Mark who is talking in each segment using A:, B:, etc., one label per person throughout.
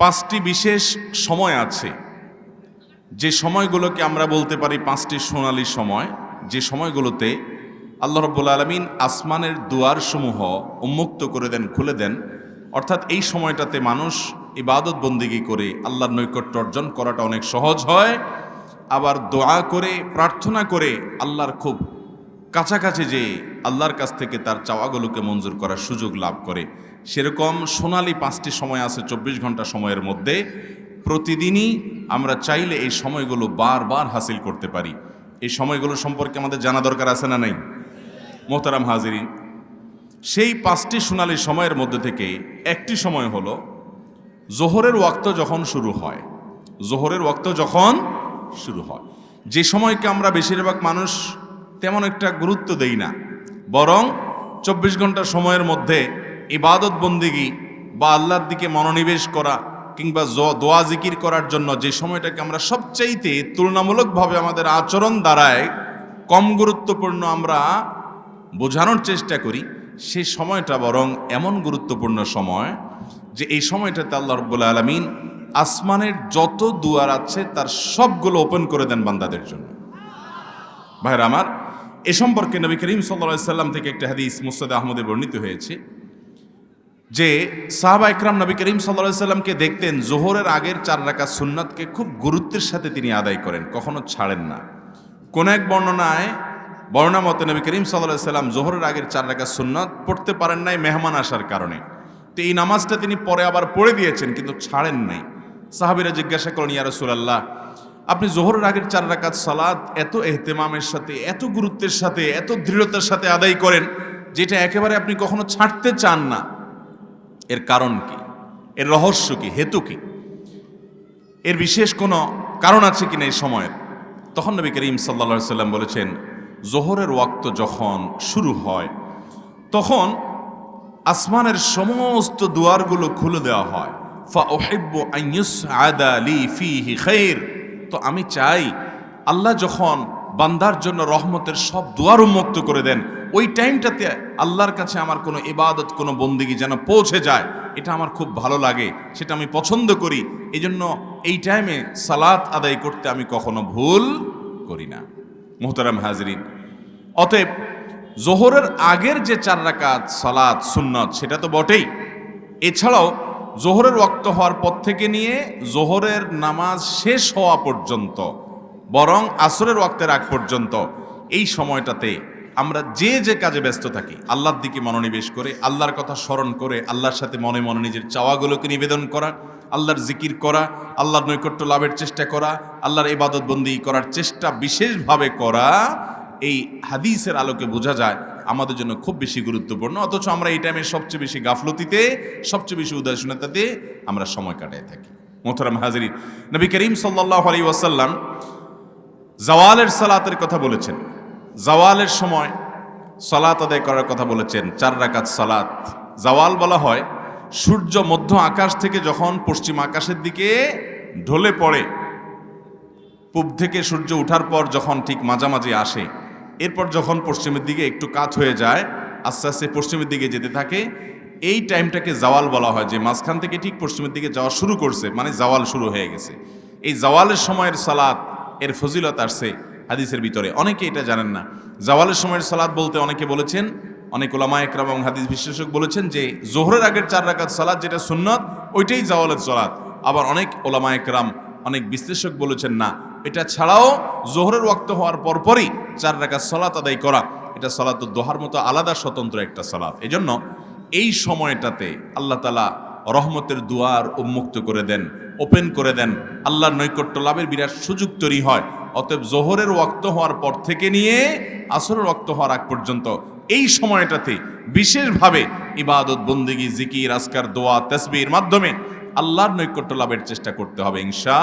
A: পাঁচটি বিশেষ সময় আছে। যে সময়গুলোকে আমরা বলতে পারি পাঁচটি সোনালি সময়, যে সময়গুলোতে আল্লাহ রব্বুল আলমিন আসমানের দুয়ারসমূহ উন্মুক্ত করে দেন, খুলে দেন। অর্থাৎ এই সময়টাতে মানুষ ইবাদত বন্দিগি করে আল্লাহর নৈকট্য অর্জন করাটা অনেক সহজ হয়। আবার দোয়া করে, প্রার্থনা করে আল্লাহর খুব কাছাকাছি যে আল্লাহর কাছ থেকে তার চাওয়াগুলোকে মঞ্জুর করার সুযোগ লাভ করে। সেরকম সোনালি পাঁচটি সময় আছে, চব্বিশ ঘণ্টা সময়ের মধ্যে। প্রতিদিনই আমরা চাইলে এই সময়গুলো বারবার হাসিল করতে পারি। এই সময়গুলো সম্পর্কে আমাদের জানা দরকার আছে না নাই? মোহতারাম হাজিরিন, সেই পাঁচটি সোনালি সময়ের মধ্যে থেকে একটি সময় হলো জোহরের ওয়াক্ত যখন শুরু হয়। জোহরের ওয়াক্ত যখন শুরু হয়। যে সময়কে আমরা বেশিরভাগ মানুষ তেমন একটা গুরুত্ব দেই না, বরং চব্বিশ ঘণ্টা সময়ের মধ্যে ইবাদত বন্দিগি বা আল্লাহর দিকে মনোনিবেশ করা কিংবা দোয়া জিকির করার জন্য যে সময়টাকে আমরা সবচাইতে তুলনামূলকভাবে আমাদের আচরণ দ্বারায় কম গুরুত্বপূর্ণ আমরা বোঝানোর চেষ্টা করি সেই সময়টা বরং এমন গুরুত্বপূর্ণ সময় যে এই সময়টাতে আল্লাহ রব্বুল আলমিন আসমানের যত দুয়ার আছে তার সবগুলো ওপেন করে দেন বান্দাদের জন্য। ভাইরা আমার, এ সম্পর্কে নবী করিম সাল্লা সাল্লাম থেকে একটা হাদিস মুসাদ আহমদে বর্ণিত হয়েছে। যে সাহাবা ইকরাম নবী করিম সাল্লা সাল্লামকে দেখতেন, জোহরের আগের চার রাখা সুন্নাতকে খুব গুরুত্বের সাথে তিনি আদায় করেন, কখনো ছাড়েন না। কোন এক বর্ণনায় বর্ণনা মতে নবী করিম সাল্লাহ সাল্লাম জোহরের আগের চার রাখা সুন্নাত পড়তে পারেন নাই মেহমান আসার কারণে। তো এই নামাজটা তিনি পরে আবার পড়ে দিয়েছেন, কিন্তু ছাড়েন নাই। সাহাবিরা জিজ্ঞাসা করেন ইয়া রাসূলুল্লাহ, আপনি জোহরের আগের চার রাকাত সালাদ এত এহতেমামের সাথে, এত গুরুত্বের সাথে, এত দৃঢ়তার সাথে আদায় করেন, যেটা একেবারে আপনি কখনো ছাড়তে চান না। এর কারণ কি? এর রহস্য কি? হেতু কি? এর বিশেষ কোনো কারণ আছে কি না এই সময়ের? তখন নবী করিম সাল্লা সাল্লাম বলেছেন, জোহরের ওয়াক্ত যখন শুরু হয়, তখন আসমানের সমস্ত দুয়ারগুলো খুলে দেওয়া হয়। ফা তো আমি চাই, আল্লাহ যখন বান্দার জন্য রহমতের সব দুয়ার উন্মুক্ত করে দেন ওই টাইমটাতে আল্লাহর কাছে আমার কোনো ইবাদত, কোনো বন্দিগি যেন পৌঁছে যায়, এটা আমার খুব ভালো লাগে, সেটা আমি পছন্দ করি। এই জন্য এই টাইমে সালাত আদায় করতে আমি কখনো ভুল করি না। মোহতারাম হাজরিন, অতএব জোহরের আগের যে চার রাকাত সালাত, সুন্নত, সেটা তো বটেই। এছাড়াও জোহরের ওয়াক্ত হওয়ার পর থেকে নিয়ে জোহরের নামাজ শেষ হওয়া পর্যন্ত, বরং আসরের ওয়াক্তের আগ পর্যন্ত, এই সময়টাতে আমরা যে যে কাজে ব্যস্ত থাকি, আল্লাহর দিকে মনোনিবেশ করে, আল্লাহর কথা স্মরণ করে, আল্লাহর সাথে মনে মনে নিজের চাওয়াগুলোকে নিবেদন করা, আল্লাহর জিকির করা, আল্লাহর নৈকট্য লাভের চেষ্টা করা, আল্লাহর ইবাদত বন্দি করার চেষ্টা বিশেষভাবে করা, এই হাদিসের আলোকে বোঝা যায় আমাদের জন্য খুব বেশি গুরুত্বপূর্ণ। অথচ আমরা এই টাইমে সবচেয়ে বেশি গাফলতিতে, সবচেয়ে বেশি উদাসীনতাতে আমরা সময় কাটাই থাকি। মোহতারাম হাজির নবী করিম সাল্লাহ আলী ওয়াসাল্লাম জওয়ালের সালাতের কথা বলেছেন। জওয়ালের সময় সালাত আদায় করার কথা বলেছেন, চার রাকাত সালাত। জওয়াল বলা হয়, সূর্য মধ্য আকাশ থেকে যখন পশ্চিম আকাশের দিকে ঢলে পড়ে, পূব থেকে সূর্য ওঠার পর যখন ঠিক মাঝামাঝি আসে, এরপর যখন পশ্চিমের দিকে একটু কাত হয়ে যায়, আস্তে আস্তে পশ্চিমের দিকে যেতে থাকে, এই টাইমটাকে জাওয়াল বলা হয়, যে মাঝখান থেকে ঠিক পশ্চিমের দিকে যাওয়া শুরু করছে মানে জাওয়াল শুরু হয়ে গেছে। এই জাওয়ালের সময়ের সালাত, এর ফজিলত আসছে হাদিসের ভিতরে। অনেকে এটা জানেন না। জাওয়ালের সময়ের সালাত বলতে অনেকে বলেছেন, অনেক ওলামা একরাম এবং হাদিস বিশেষজ্ঞ বলেছেন যে, জোহরের আগের চার রাকাত সালাদ যেটা সুন্নত, ওইটাই জাওয়ালের সালাত। আবার অনেক ওলামা একরাম, অনেক বিশ্লেষক বলেছেন, না, এটা ছাড়াও জোহরের ওয়াক্ত হওয়ার পরপরই চার রাকাত সালাত আদায় করা, এটা সালাত দোহার মতো আলাদা স্বতন্ত্র একটা সালাত। এজন্য এই সময়টাতে আল্লাহ তালা রহমতের দুয়ার উন্মুক্ত করে দেন, ওপেন করে দেন। আল্লাহর নৈকট্য লাভের বিরাট সুযোগ তৈরি হয়। অতএব জোহরের রক্ত হওয়ার পর থেকে নিয়ে আসরের রক্ত হওয়ার আগ পর্যন্ত এই সময়টাতে বিশেষভাবে ইবাদত, বন্দিগি, জিকির আসকার দোয়া তসবির মাধ্যমে আল্লাহর নৈকট্য লাভের চেষ্টা করতে হবে ইনশা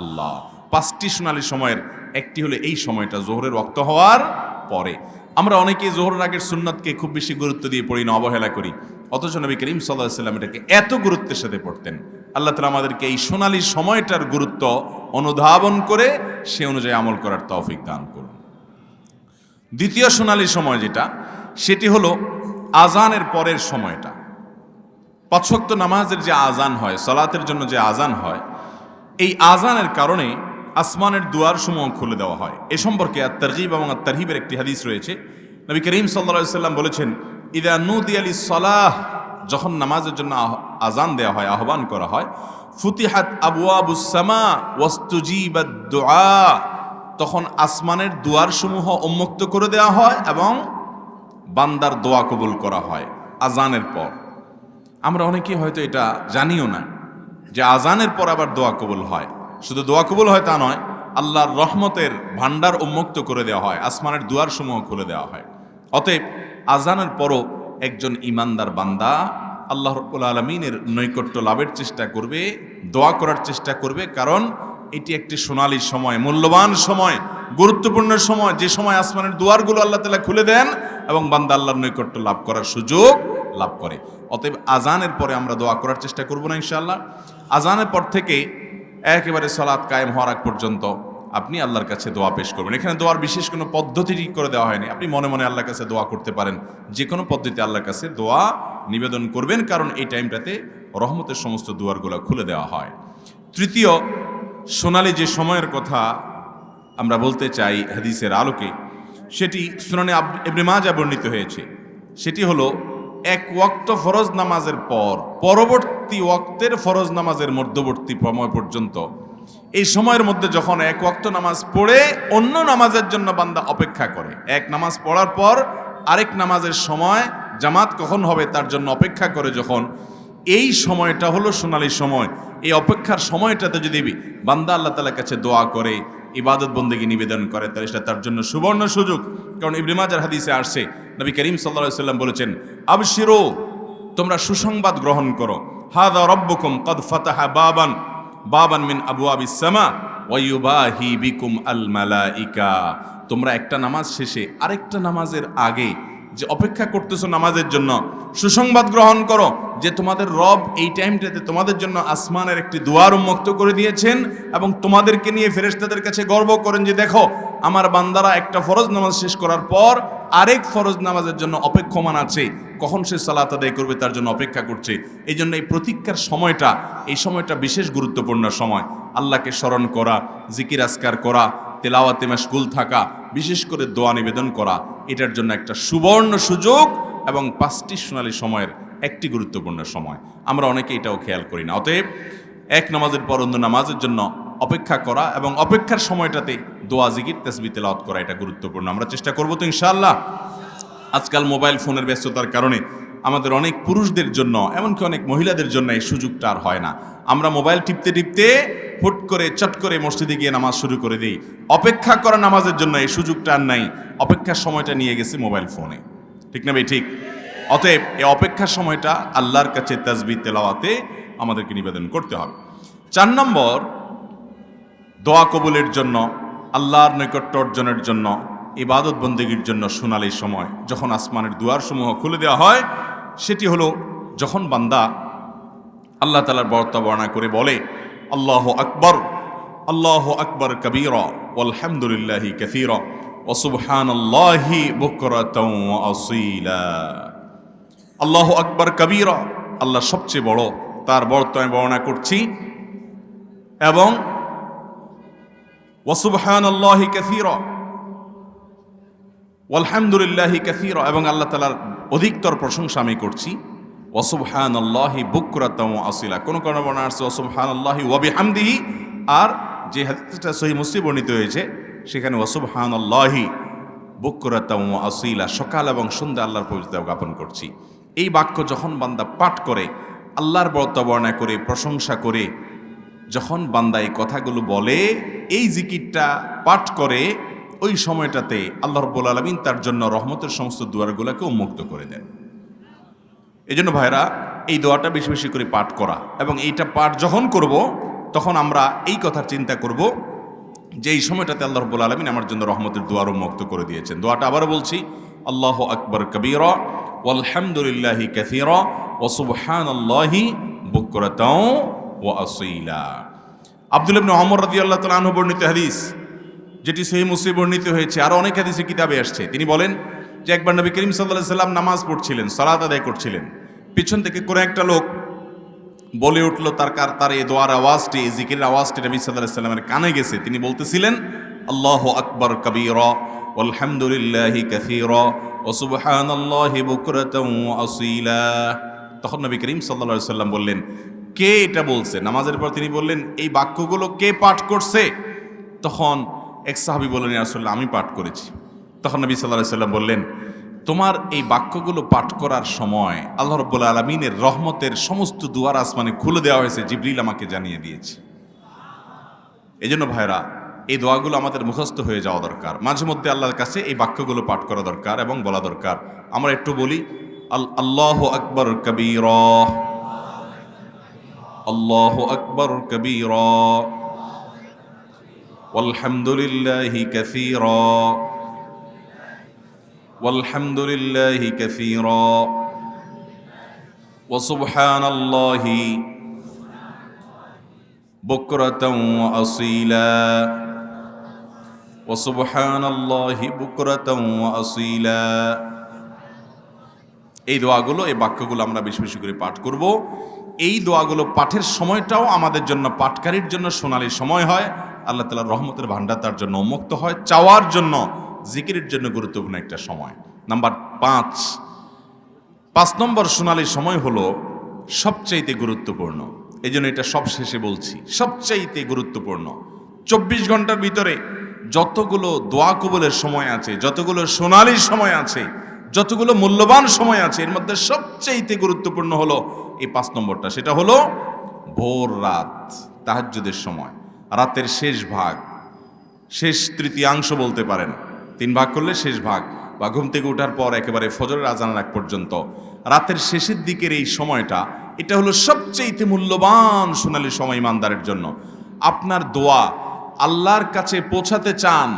A: আল্লাহ পাঁচটি সোনালী সময়ের, একটি হলো এই সময়টা জোহরের রক্ত হওয়ার পরে। আমরা অনেকেই জোহরের আগের সুন্নাতকে খুব বেশি গুরুত্ব দিয়ে পড়ি না, অবহেলা করি। অথচ নবী করিম সাল্লাহ সাল্লাম এটাকে এত গুরুত্বের সাথে পড়তেন। আল্লাহ তালা আমাদেরকে এই সোনালী সময়টার গুরুত্ব অনুধাবন করে সে অনুযায়ী আমল করার তৌফিক দান করুন। দ্বিতীয় সোনালী সময় যেটা, সেটি হলো আজানের পরের সময়টা। পাঁচশক্ত নামাজের যে আজান হয়, সলাতের জন্য যে আজান হয়, এই আজানের কারণে আসমানের দুয়ার সমূহ খুলে দেওয়া হয়। এ সম্পর্কে আর তারগিব এবং আর তারহিবের একটি হাদিস রয়েছে। নবী করিম সাল্লা সাল্লাম বলেছেন, ইদা নুদি আলী সলাহ যখন নামাজের জন্য আজান দেওয়া হয়, আহ্বান করা হয়, ফুতিহাত আবু আবুসামা ওয়াস্তুজিবাদ দোয়া তখন আসমানের দুয়ারসমূহ উন্মুক্ত করে দেওয়া হয় এবং বান্দার দোয়া কবুল করা হয় আজানের পর। আমরা অনেকেই হয়তো এটা জানিও না যে আজানের পর আবার দোয়া কবুল হয়। শুধু দোয়া কবুল হয় তা নয়, আল্লাহর রহমতের ভান্ডার উন্মুক্ত করে দেওয়া হয়, আসমানের দুয়ার সমূহ খুলে দেওয়া হয়। অতএব আজানের পরও একজন ইমানদার বান্দা আল্লাহ রব্বুল আলমিনের নৈকট্য লাভের চেষ্টা করবে, দোয়া করার চেষ্টা করবে, কারণ এটি একটি সোনালী সময়, মূল্যবান সময়, গুরুত্বপূর্ণ সময়, যে সময় আসমানের দুয়ারগুলো আল্লাহ তালা খুলে দেন এবং বান্দা আল্লাহর নৈকট্য লাভ করার সুযোগ লাভ করে। অতএব আজানের পরে আমরা দোয়া করার চেষ্টা করব না ইনশাআল্লাহ। আজানের পর থেকে একেবারে সলাৎ কায়েম হওয়ার আগ পর্যন্ত আপনি আল্লাহর কাছে দোয়া পেশ করবেন। এখানে দোয়ার বিশেষ কোনো পদ্ধতি ঠিক করে দেওয়া হয়নি। আপনি মনে মনে আল্লাহর কাছে দোয়া করতে পারেন। যে কোনো পদ্ধতি আল্লাহর কাছে দোয়া নিবেদন করবেন, কারণ এই টাইমটাতে রহমতের সমস্ত দুয়ারগুলো খুলে দেওয়া হয়। তৃতীয়, সোনালি যে সময়ের কথা আমরা বলতে চাই হাদিসের আলোকে, সেটি সুনানে আব- ইবনে মাজা বর্ণিত হয়েছে। সেটি হলো এক ওয়াক্ত ফরজ নামাজের পর, পরবর্তী ওয়াক্তের ফরজ নামাজের মধ্যবর্তী সময় পর্যন্ত, এই সময়ের মধ্যে যখন এক ওয়াক্ত নামাজ পড়ে, অন্য নামাজের জন্য বান্দা অপেক্ষা করে। এক নামাজ পড়ার পর আরেক নামাজের সময় জামাত কখন হবে তার জন্য অপেক্ষা করে যখন, এই সময়টা হলো সোনালি সময়। এই অপেক্ষার সময়টাতে যদি বান্দা আল্লাহ তালার কাছে দোয়া করে, ইবাদত বন্দেগী নিবেদন করে, তাহলে সেটা তার জন্য সুবর্ণ সুযোগ। কারণ ইব্রিমাজার হাদিসে আসছে নবী করিম সাল্লা সাল্লাম বলেছেন, আবশিরো, তোমরা সুসংবাদ গ্রহণ করো। হাদা রব্বকুম কদ ফাতাহা বাবান বাবান মিন আবু আবিসামা ওয়ুবাহি বিকুম আল মালাইকা। তোমরা একটা নামাজ শেষে আরেকটা নামাজের আগে যে অপেক্ষা করতেছো নামাজের জন্য, সুসংবাদ গ্রহণ করো যে তোমাদের রব এই টাইমটাতে তোমাদের জন্য আসমানের একটি দুয়ার উন্মুক্ত করে দিয়েছেন এবং তোমাদেরকে নিয়ে ফেরেশতাদের কাছে গর্ব করেন যে দেখো, আমার বান্দারা একটা ফরজ নামাজ শেষ করার পর আরেক ফরজ নামাজের জন্য অপেক্ষমান আছে। কখন সে সালাত আদায় করবে তার জন্য অপেক্ষা করছে। এই জন্য এই প্রতীক্ষার সময়টা, এই সময়টা বিশেষ গুরুত্বপূর্ণ সময়। আল্লাহকে স্মরণ করা, জিকির আসকার করা তেলাওয়াতে মাশগুল থাকা, বিশেষ করে দোয়া নিবেদন করা, এটার জন্য একটা সুবর্ণ সুযোগ এবং পাঁচটি সোনালী সময়ের একটি গুরুত্বপূর্ণ সময়। আমরা অনেকে এটাও খেয়াল করি না। অতএব এক নামাজের পর অন্য নামাজের জন্য অপেক্ষা করা এবং অপেক্ষার সময়টাতে দোয়া, জিকির তেসবি তেলাওয়াত করা এটা গুরুত্বপূর্ণ। আমরা চেষ্টা করব তো ইনশাআল্লাহ। আজকাল মোবাইল ফোনের ব্যস্ততার কারণে আমাদের অনেক পুরুষদের জন্য, এমনকি অনেক মহিলাদের জন্য এই সুযোগটা আর হয় না। আমরা মোবাইল টিপতে টিপতে হুট করে, চট করে মসজিদে গিয়ে নামাজ শুরু করে দিই। অপেক্ষা করা নামাজের জন্য এই সুযোগটা আর নাই। অপেক্ষার সময়টা নিয়ে গেছে মোবাইল ফোনে। ঠিক না ভাই? ঠিক। অতএব এই অপেক্ষার সময়টা আল্লাহর কাছে তাজবি, তেলাওয়াতে আমাদেরকে নিবেদন করতে হবে। চার নম্বর, দোয়া কবুলের জন্য, আল্লাহর নৈকট্য অর্জনের জন্য, ইবাদত বন্দেগীর জন্য সোনালি সময়, যখন আসমানের দুয়ারসমূহ খুলে দেওয়া হয় সেটি হলো, যখন বান্দা আল্লাহ তালার বর্তা বর্ণনা করে বলে, আল্লাহ আকবর আল্লাহ আকবর কবীর আলহামদুলিল্লাহি ওসুবহান আল্লাহি আকবর কবীর, আল্লাহ সবচেয়ে বড় তার বর্তমানে বর্ণনা করছি। এবং ওসুবহান আল্লাহি কাসীরা, ওয়ালহামদুলিল্লাহি কাসীরা, এবং আল্লাহ তাআলার অধিকতর প্রশংসা আমি করছি। ওসুবহান আল্লাহি বুকরাতাম আসিলা। কোনো কোন বর্ণনা আছে ওসুবহান আল্লাহি ওয়া বিহামদিহি। আর যে হাদিসটা সহি মুসলিম বর্ণিত হয়েছে, সেখানে ওসুবহান আল্লাহি বুকরাতাম আসিলা। সকাল এবং সন্ধ্যা আল্লাহর পবিত্রতা জ্ঞাপন করছি। এই বাক্য যখন বান্দা পাঠ করে, আল্লাহর বর্ণনা করে, প্রশংসা করে, যখন বান্দা এই কথাগুলো বলে, এই জিকিরটা পাঠ করে ওই সময়টাতে আল্লাহ রব্বুল আলমিন তার জন্য রহমতের সমস্ত দুয়ারগুলোকে উন্মুক্ত করে দেন। এই জন্য ভাইরা এই দোয়াটা বেশি বেশি করে পাঠ করা এবং এইটা পাঠ যখন করব, তখন আমরা এই কথার চিন্তা করব যে এই সময়টাতে আল্লাহ রব্বুল আলমিন আমার জন্য রহমতের দুয়ার উন্মুক্ত করে দিয়েছেন। দোয়াটা আবারও বলছি, আল্লাহ আকবর কবির, ওয়ালহামদুলিল্লাহি কাসীরা, ওয়া সুবহানাল্লাহি বুকরাতাও ও আসইলা আব্দুল ইবনে ওমর রাদিয়াল্লাহু তাআলা আনহু বর্ণিত হাদিস যেটি সহিহ মুসলিম বর্ণিত হয়েছে, আর অনেক হাদিসে কিতাবে আসছে। তিনি বলেন যে একবার নবী করিম আলাইহি সাল্লাম নামাজ পড়ছিলেন, সালাত আদায় করছিলেন। পিছন থেকে কোনো একটা লোক বলে উঠল, তার কার, তার এই দোয়ার আওয়াজটি, এই জিকিরের আওয়াজটি নবী সাল্লাহ সাল্লামের কানে গেছে। তিনি বলতেছিলেন, আল্লাহ আকবর কবির আলহামদুলিল্লাহি কাসীর ও সুবহানাল্লাহি বুকরাতাও আসীলা। তখন নবী করিম সাল্লাল্লাহু সাল্লাম বললেন, কে এটা বলছে? নামাজের পর তিনি বললেন, এই বাক্যগুলো কে পাঠ করছে? তখন এক সাহাবী বললেন আসলে আমি পাঠ করেছি। তখন নবী সাল্লাল্লাহু সাল্লাম বললেন, তোমার এই বাক্যগুলো পাঠ করার সময় আল্লাহ রব্বুল আলমিনের রহমতের সমস্ত দুয়ার আসমানে খুলে দেওয়া হয়েছে, জিবরিল আমাকে জানিয়ে দিয়েছে। এই জন্য ভাইরা এই দোয়াগুলো আমাদের মুখস্থ হয়ে যাওয়া দরকার। মাঝে মধ্যে আল্লাহর কাছে এই বাক্যগুলো পাঠ করা দরকার এবং বলা দরকার। আমরা একটু বলি, আল, আল্লাহ আকবর কবির। আল্লাহ আকবর কবির। والحمدلله كثيرا والحمد لله كثيرا وسبحان الله بكرة وأصيلا وسبحان الله بكرة وأصيلا এই দোয়াগুলো এই বাক্যগুলো আমরা বেশি বেশি করে পাঠ করব এই দোয়াগুলো পাঠের সময়টাও আমাদের জন্য পাঠকারীর জন্য সোনালি সময় হয় আল্লাহ তালার রহমতের ভান্ডার তার জন্য উন্মুক্ত হয়, চাওয়ার জন্য, জিকিরের জন্য গুরুত্বপূর্ণ একটা সময়। নাম্বার পাঁচ পাঁচ নম্বর সোনালি সময় হলো সবচাইতে গুরুত্বপূর্ণ। এই জন্য এটা সব শেষে বলছি, সবচাইতে গুরুত্বপূর্ণ। চব্বিশ ঘণ্টার ভিতরে যতগুলো দোয়া কবলের সময় আছে, যতগুলো সোনালি সময় আছে, যতগুলো মূল্যবান সময় আছে, এর মধ্যে সবচাইতে গুরুত্বপূর্ণ হলো এই পাঁচ নম্বরটা। সেটা হলো ভোর রাত, তাহাজ্জুদের সময়। রাতের শেষ ভাগ। শেষ তৃতীয়াংশ বলতে পারেন। তিন ভাগ করলে শেষ ভাগ বা ঘুম থেকে ওঠার পর একেবারে ফজরের আজানের আগ পর্যন্ত। রাতের শেষের দিকের এই সময়টা, এটা হলো সবচেয়ে মূল্যবান সোনালী সময় ইমানদারের জন্য। আপনার দোয়া আল্লাহর কাছে পৌঁছাতে চান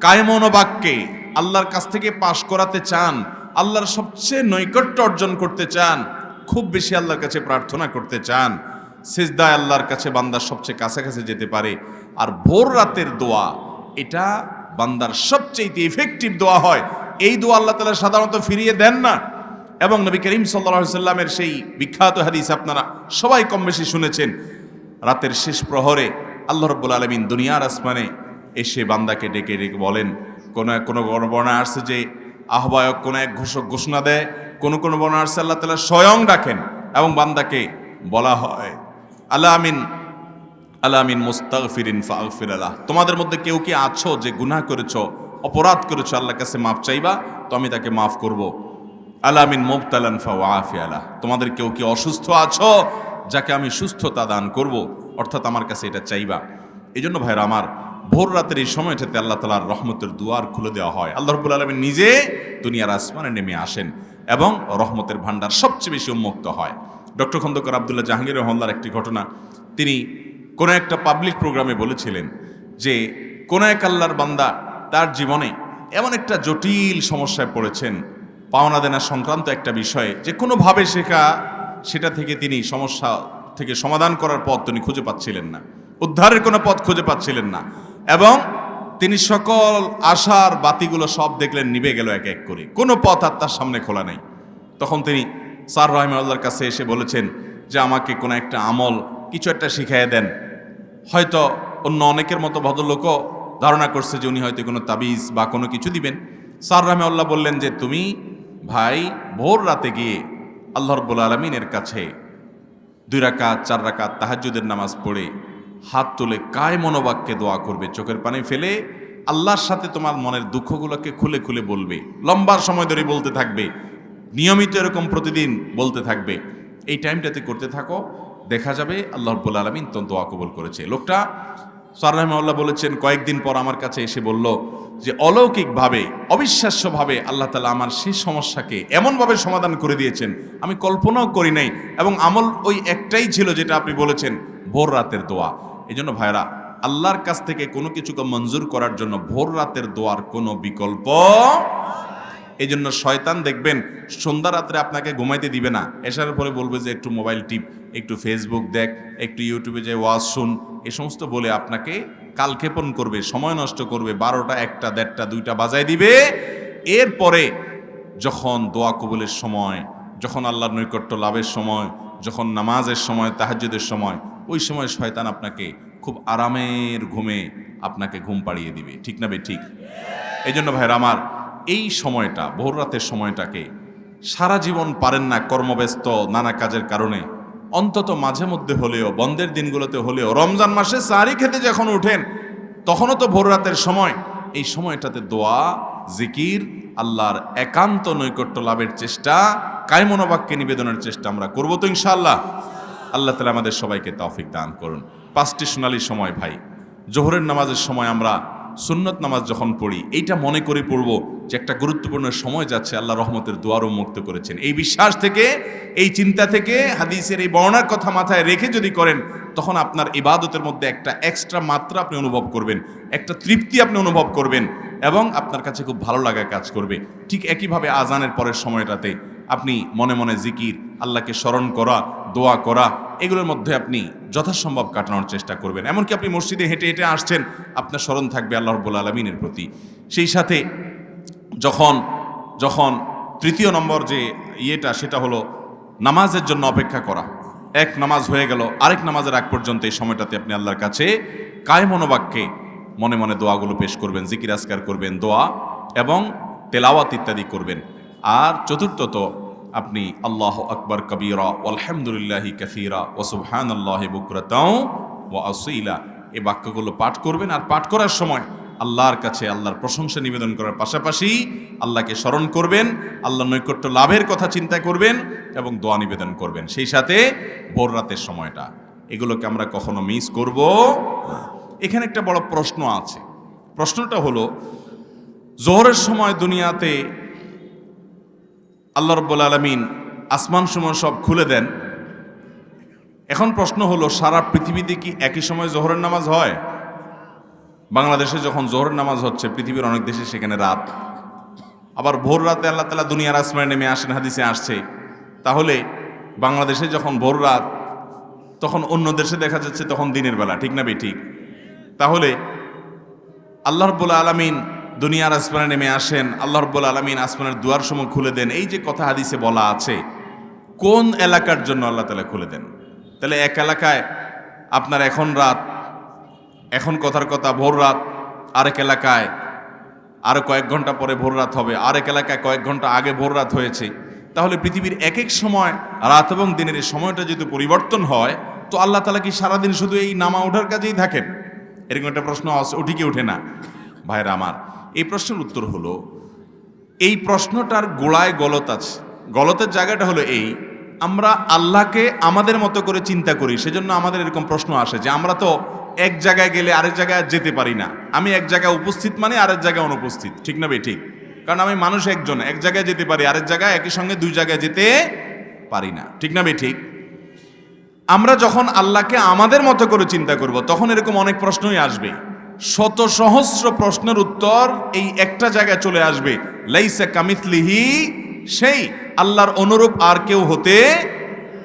A: কায়মন বাক্যে আল্লাহর কাছ থেকে পাশ করাতে চান, আল্লাহর সবচেয়ে নৈকট্য অর্জন করতে চান, খুব বেশি আল্লাহর কাছে প্রার্থনা করতে চান সেজদায় আল্লাহর কাছে বান্দার সবচেয়ে কাছাকাছি যেতে পারে। আর ভোর রাতের দোয়া, এটা বান্দার সবচেয়ে ইফেক্টিভ দোয়া হয়। এই দোয়া আল্লাহ তালা সাধারণত ফিরিয়ে দেন না। এবং নবী করিম সাল্লা সাল্লামের সেই বিখ্যাত হাদিস আপনারা সবাই কম বেশি শুনেছেন। রাতের শেষ প্রহরে আল্লাহ রব্বুল আলমিন দুনিয়ার আসমানে এসে বান্দাকে ডেকে ডেকে বলেন, কোনো এক, কোনো বর্ণা আসছে যে আহ্বায়ক কোনো এক ঘোষক ঘোষণা দেয়, কোনো কোনো বর্ণা আসছে আল্লাহ তালা স্বয়ং ডাকেন এবং বান্দাকে বলা হয়। আল্লাহ আমিন মুস্তাগফিরিন ফাগফির আল্লাহ তোমাদের মধ্যে কেউ কি আছো যে গুনাহ করেছ, অপরাধ করেছ আল্লাহর কাছে মাফ চাইবা? তো আমি তাকে মাফ করব। আল্লাহ আমিন মুবতালান ফা ওয়াফি আল্লাহ তোমাদের কেউ কি অসুস্থ আছো, যাকে আমি সুস্থতা দান করব? অর্থাৎ আমার কাছে এটা চাইবা। এই জন্য ভাইরা আমার, ভোর রাতের এই সময়টাতে আল্লাহ তালার রহমতের দুয়ার খুলে দেওয়া হয়। আল্লাহ রবুল আলমিন নিজে দুনিয়ার আসমানে নেমে আসেন এবং রহমতের ভান্ডার সবচেয়ে বেশি উন্মুক্ত হয়। ডক্টর খন্দকার আবদুল্লাহ জাহাঙ্গীর রহমদার একটি ঘটনা। তিনি কোনো একটা পাবলিক প্রোগ্রামে বলেছিলেন যে, কোনো এক আল্লাহর বান্দা তার জীবনে এমন একটা জটিল সমস্যায় পড়েছেন, পাওনা দেনা সংক্রান্ত একটা বিষয়ে, যে কোনোভাবে শেখা সেটা থেকে তিনি সমস্যা থেকে সমাধান করার পথ তিনি খুঁজে পাচ্ছিলেন না, উদ্ধারের কোনো পথ খুঁজে পাচ্ছিলেন না এবং তিনি সকল আশার বাতিগুলো সব দেখলেন, নিভে গেল এক এক করে। কোনো পথ আর তার সামনে খোলা নেই। তখন তিনি সার রহমাল্লার কাছে এসে বলেছেন যে আমাকে কোনো একটা আমল কিছু একটা শিখাইয়ে দেন। হয়তো অন্য অনেকের মতো ভদ্রলোকও ধারণা করছে যে উনি হয়তো কোনো তাবিজ বা কোনো কিছু দিবেন। সার রহমাল্লাহ বললেন যে, তুমি ভাই ভোর রাতে গিয়ে আল্লাহ রব্বুল আলমিনের কাছে দুই রাকাত, চার রাকাত তাহাজ্জুদের নামাজ পড়ে হাত তুলে কায় মনোবাক্যে দোয়া করবে। চোখের পানি ফেলে আল্লাহর সাথে তোমার মনের দুঃখগুলোকে খুলে খুলে বলবে। লম্বার সময় ধরে বলতে থাকবে। নিয়মিত এরকম প্রতিদিন বলতে থাকবে, এই টাইমটাতে করতে থাকো, দেখা যাবে আল্লাহ রব্বুল আলমিন তো দোয়া কবুল করেছে। লোকটা সার রহমাল্লাহ বলেছেন, কয়েকদিন পর আমার কাছে এসে বলল যে, অলৌকিকভাবে, অবিশ্বাস্যভাবে আল্লাহ তালা আমার সেই সমস্যাকে এমনভাবে সমাধান করে দিয়েছেন। আমি কল্পনাও করি নাই এবং আমল ওই একটাই ছিল যেটা আপনি বলেছেন, ভোর রাতের দোয়া। এই জন্য ভাইরা আল্লাহর কাছ থেকে কোনো কিছুকে মঞ্জুর করার জন্য ভোর রাতের দোয়ার কোনো বিকল্প এই জন্য শয়তান দেখবেন সন্ধ্যা রাত্রে আপনাকে ঘুমাইতে দিবে না। এসার পরে বলবে যে, একটু মোবাইল টিপ, একটু ফেসবুক দেখ, একটু ইউটিউবে যে ওয়াজ শুন। এ সমস্ত বলে আপনাকে কালক্ষেপণ করবে, সময় নষ্ট করবে, বারোটা, একটা, দেড়টা, দুইটা বাজায় দিবে। এরপরে যখন দোয়া কবুলের সময়, যখন আল্লাহর নৈকট্য লাভের সময়, যখন নামাজের সময়, তাহাজ্জুদের সময়, ওই সময় শয়তান আপনাকে খুব আরামের ঘুমে আপনাকে ঘুম পাড়িয়ে দিবে। ঠিক না বে ঠিক? এই জন্য ভাইয়ের আমার এই সময়টা ভোর রাতের সময়টাকে সারা জীবন পারেন না কর্মব্যস্ত নানা কাজের কারণে। অন্তত মাঝে মধ্যে হলেও, বন্ধের দিনগুলোতে হলেও, রমজান মাসে সারি খেতে যখন উঠেন তখনও তো ভোর রাতের সময়। এই সময়টাতে দোয়া, জিকির, আল্লাহর একান্ত নৈকট্য লাভের চেষ্টা কায়মনোবাক্যে নিবেদনের চেষ্টা আমরা করব তো ইনশাআল্লাহ। আল্লাহ তালা আমাদের সবাইকে তৌফিক দান করুন। পাঁচটি সোনালি সময় ভাই। জোহরের নামাজের সময় আমরা সুন্নত নামাজ যখন পড়ি, এইটা মনে করে পড়ব যে একটা গুরুত্বপূর্ণ সময় যাচ্ছে আল্লাহ রহমতের দুয়ারও মুক্ত করেছেন। এই বিশ্বাস থেকে, এই চিন্তা থেকে, হাদিসের এই বর্ণার কথা মাথায় রেখে যদি করেন, তখন আপনার ইবাদতের মধ্যে একটা এক্সট্রা মাত্রা আপনি অনুভব করবেন, একটা তৃপ্তি আপনি অনুভব করবেন এবং আপনার কাছে খুব ভালো লাগা কাজ করবে। ঠিক একইভাবে আজানের পরের সময়টাতে আপনি মনে মনে জিকির, আল্লাহকে স্মরণ করা, দোয়া করা, এগুলোর মধ্যে আপনি যথাসম্ভব কাটানোর চেষ্টা করবেন। এমনকি আপনি মসজিদে হেঁটে হেঁটে আসছেন, আপনার স্মরণ থাকবে আল্লাহ রব্বুল আলমিনের প্রতি। সেই সাথে যখন যখন তৃতীয় নম্বর যে ইয়েটা, সেটা হলো নামাজের জন্য অপেক্ষা করা। এক নামাজ হয়ে গেল, আরেক নামাজের আগ পর্যন্ত এই সময়টাতে আপনি আল্লাহর কাছে কায় মনোবাক্যে মনে মনে দোয়াগুলো পেশ করবেন, জিকির আসকার করবেন, দোয়া এবং তেলাওয়াত ইত্যাদি করবেন। আর চতুর্থত আপনি আল্লাহ আকবর কবিরা আলহামদুলিল্লাহি কাসিরা ও সুবহান আল্লাহ বুকরতাও ও আসইলা এই বাক্যগুলো পাঠ করবেন আর পাঠ করার সময় আল্লাহর কাছে আল্লাহর প্রশংসা নিবেদন করার পাশাপাশি আল্লাহকে স্মরণ করবেন আল্লাহ নৈকট্য লাভের কথা চিন্তা করবেন এবং দোয়া নিবেদন করবেন। সেই সাথে ভোর রাতের সময়টা, এগুলোকে আমরা কখনো মিস করব এখানে একটা বড় প্রশ্ন আছে। প্রশ্নটা হলো, জোহরের সময় দুনিয়াতে আল্লাহ রব্বুল আলমিন আসমান সময় সব খুলে দেন। এখন প্রশ্ন হলো, সারা পৃথিবীতে কি একই সময় জোহরের নামাজ হয়? বাংলাদেশে যখন জোহরের নামাজ হচ্ছে, পৃথিবীর অনেক দেশে সেখানে রাত। আবার ভোর রাতে আল্লাহ তালা দুনিয়ার আসমানে নেমে আসেন, হাদিসে আসছে। তাহলে বাংলাদেশে যখন ভোর রাত, তখন অন্য দেশে দেখা যাচ্ছে তখন দিনের বেলা, ঠিক না বে ঠিক। তাহলে আল্লাহ রব্বুল আলমিন দুনিয়ার আসমানে নেমে আসেন, আল্লাহ রব্বুল আলমিন আসমানের দুয়ার সময় খুলে দেন। এই যে কথা হাদিসে বলা আছে, কোন এলাকার জন্য আল্লাহ তালা খুলে দেন? তাহলে এক এলাকায় আপনার এখন রাত, এখন কথার কথা ভোর রাত, আরেক এলাকায় আরও কয়েক ঘণ্টা পরে ভোর রাত হবে, আরেক এলাকায় কয়েক ঘণ্টা আগে ভোর রাত হয়েছে। তাহলে পৃথিবীর এক এক সময়, রাত এবং দিনের এই সময়টা যদি পরিবর্তন হয়, তো আল্লাহ তালা কি সারাদিন শুধু এই নামা ওঠার কাজেই থাকেন? এরকম একটা প্রশ্ন আছে উঠি কি ওঠে না? ভাইরা আমার এই প্রশ্নের উত্তর হলো, এই প্রশ্নটার গোড়ায় গলত আছে। গলতের জায়গাটা হলো এই, আমরা আল্লাহকে আমাদের মতো করে চিন্তা করি, সেজন্য আমাদের এরকম প্রশ্ন আসে যে আমরা তো এক জায়গায় গেলে আরেক জায়গায় যেতে পারি না। আমি এক জায়গায় উপস্থিত মানে আরেক জায়গায় অনুপস্থিত, ঠিক না বে ঠিক। কারণ আমি মানুষ একজন, এক জায়গায় যেতে পারি, আরেক জায়গায় একই সঙ্গে দুই জায়গায় যেতে পারি না, ঠিক না বে ঠিক। আমরা যখন আল্লাহকে আমাদের মতো করে চিন্তা করব, তখন এরকম অনেক প্রশ্নই আসবে। শত সহস্র প্রশ্নের উত্তর এই একটা জায়গায় চলে আসবে। লাইসা কামিথলিহি সেই, আল্লাহর অনুরূপ আর কেউ হতে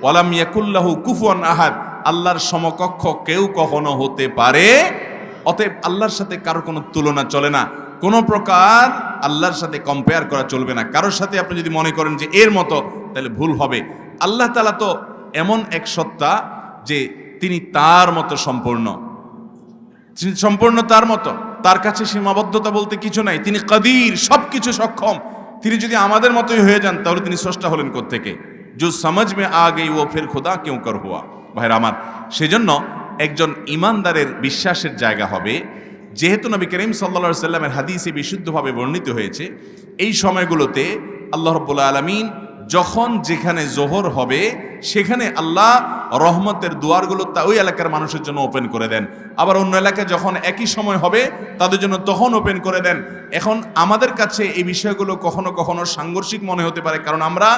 A: ওয়ালাম ইয়াকুল্লাহু কুফুয়ান আহাদ, আল্লাহর সমকক্ষ কেউ কখনো হতে পারে। অতএব আল্লাহর সাথে কারও কোনো তুলনা চলে না। কোনো প্রকার আল্লাহর সাথে কম্পেয়ার করা চলবে না। কারোর সাথে আপনি যদি মনে করেন যে এর মতো, তাহলে ভুল হবে। আল্লাহ তালা তো এমন এক সত্তা যে তিনি তার মতো সম্পূর্ণ। সম্পূর্ণ তার মতো, তার কাছে সীমাবদ্ধতা বলতে কিছু নাই, তিনি কাদির সব কিছু সক্ষম। তিনি যদি আমাদের মতোই হয়ে যান, তাহলে তিনি স্রষ্টা হলেন কোত্থেকে? যে সমাজ মে আ গেই ও ফের খোদা কেউ কর হুয়া। ভাইরা আমার, সেজন্য একজন ইমানদারের বিশ্বাসের জায়গা হবে। যেহেতু নবী করিম সাল্লা সাল্লামের হাদিসে বিশুদ্ধভাবে বর্ণিত হয়েছে, এই সময়গুলোতে আল্লাহ রব্বুল্লা আলমিন যখন যেখানে জোহর হবে, সেখানে আল্লাহ রহমতের দুয়ারগুলো তা ওই এলাকার মানুষের জন্য ওপেন করে দেন। আবার অন্য এলাকায় যখন একই সময় হবে, তাদের জন্য তখন ওপেন করে দেন। এখন আমাদের কাছে এই বিষয়গুলো কখনো কখনো সাংঘর্ষিক মনে হতে পারে, কারণ আমরা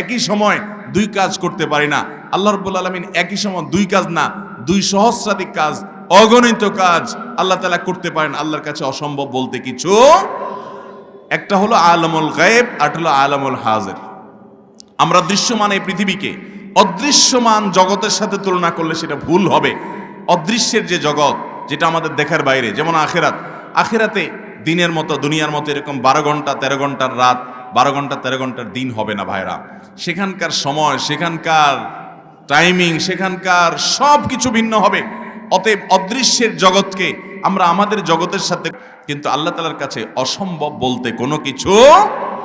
A: একই সময় দুই কাজ করতে পারি না। আল্লাহ রব্বুল আলমিন একই সময় দুই কাজ না, দুই সহস্রাধিক কাজ, অগণিত কাজ আল্লাহ তালা করতে পারেন। আল্লাহর কাছে অসম্ভব বলতে কিছু একটা হলো আলমুল গায়েব আর হলো আলমুল হাজের। আমরা দৃশ্যমান এই পৃথিবীকে, অদৃশ্যমান জগতের সাথে তুলনা করলে সেটা ভুল হবে। অদৃশ্যের যে জগৎ, যেটা আমাদের দেখার বাইরে, যেমন আখেরাত। আখেরাতে দিনের মতো, দুনিয়ার মতো এরকম বারো ঘণ্টা, তেরো ঘণ্টার রাত, বারো ঘণ্টা, তেরো ঘণ্টার দিন হবে না ভাইরা। সেখানকার সময়, সেখানকার টাইমিং সেখানকার সব কিছু ভিন্ন হবে। অতএব অদৃশ্যের জগৎকে আমরা আমাদের জগতের সাথে, কিন্তু আল্লাহ তালার কাছে অসম্ভব বলতে কোনো কিছু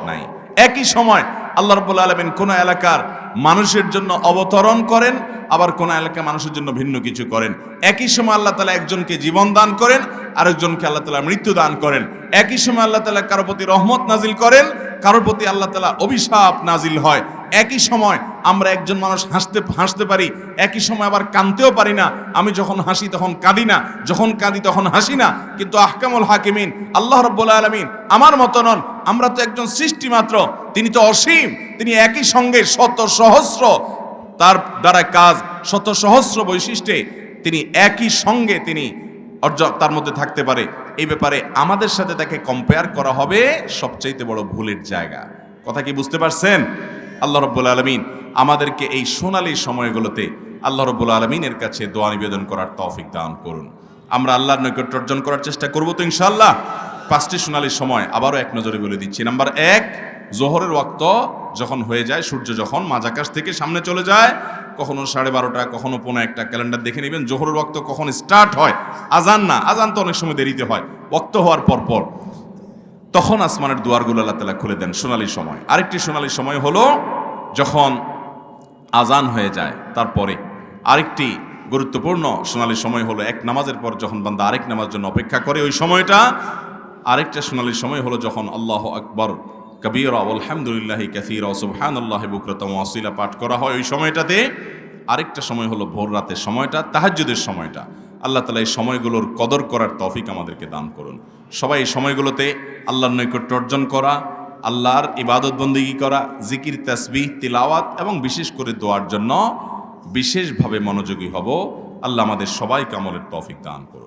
A: নাই। একই সময় আল্লাহ রব্বুল আলমিন কোন এলাকার মানুষের জন্য অবতরণ করেন, আবার কোন এলাকার মানুষের জন্য ভিন্ন কিছু করেন। একই সময় আল্লাহ তালা একজনকে জীবন দান করেন, আরেকজনকে আল্লাহ তালা মৃত্যু দান করেন। একই সময় আল্লাহ তালা কারও প্রতি রহমত নাজিল করেন, কারোর প্রতি আল্লাহ তালা অভিশাপ নাজিল হয়। একই সময় আমরা একজন মানুষ হাসতে হাসতে পারি, একই সময় আবার কানতেও পারি না। আমি যখন হাসি তখন কাঁদি না, যখন কাঁদি তখন হাসি না। কিন্তু আহকামুল হাকিমিন, আল্লাহ রব্বুল আলমিন আমার মতো নন, আমরা তো একজন সৃষ্টি মাত্র তিনি তো অসীম। তিনি একই সঙ্গে শত সহস্র তার দ্বারা কাজ শত সহস্র বৈশিষ্ট্যে তিনি একই সঙ্গে তিনি তার মধ্যে থাকতে পারে। এই ব্যাপারে আমাদের সাথে তাকে কম্পেয়ার করা হবে সবচাইতে বড় ভুলের জায়গা। কথা কি বুঝতে পারছেন? আল্লাহ রব্বুল আলমিন আমাদেরকে এই সোনালী সময়গুলোতে আল্লাহ রব্বুল আলমিনের কাছে দোয়া নিবেদন করার তৌফিক দান করুন। আমরা আল্লাহর নৈকট্য অর্জন করার চেষ্টা করব তো ইনশাল্লাহ পাঁচটি সোনালী সময় আবারও এক নজরে বলে দিচ্ছি। নাম্বার এক জোহরের ওয়াক্ত যখন হয়ে যায়, সূর্য যখন মাঝ আকাশ থেকে সামনে চলে যায়, কখনো সাড়ে বারোটা, কখনো পনেরো একটা ক্যালেন্ডার দেখে নেবেন। জোহরের ওয়াক্ত কখন স্টার্ট হয়? আজান না, আজান তো অনেক সময় দেরিতে হয়। ওয়াক্ত হওয়ার পর পর। তখন আসমানের দুয়ারগুলো আল্লাহ তালা খুলে দেন। সোনালী সময়। আরেকটি সোনালী সময় হলো যখন আজান হয়ে যায়, তারপরে। আরেকটি গুরুত্বপূর্ণ সোনালী সময় হলো এক নামাজের পর যখন বান্দা আরেক নামাজ জন্য অপেক্ষা করে, ওই সময়টা আরেকটা সোনালী সময় হলো যখন আল্লাহ আকবর কবির আলহামদুলিল্লাহ কাসির সুবহান আল্লাহ বুকরতম আসিলা পাঠ করা হয় ওই সময়টাতে। আরেকটা সময় হলো ভোর রাতের সময়টা, তাহাজ্জুদের সময়টা। আল্লাহ তালা এই সময়গুলোর কদর করার তৌফিক আমাদেরকে দান করুন। সবাই এই সময়গুলোতে আল্লাহর নৈকট্য অর্জন করা, আল্লাহর ইবাদত বন্দিগি করা, জিকির, তাসবিহ, তিলাওয়াত এবং বিশেষ করে দোয়ার জন্য বিশেষভাবে মনোযোগী হব। আল্লাহ আমাদের সবাইকে আমলের তৌফিক দান করুন।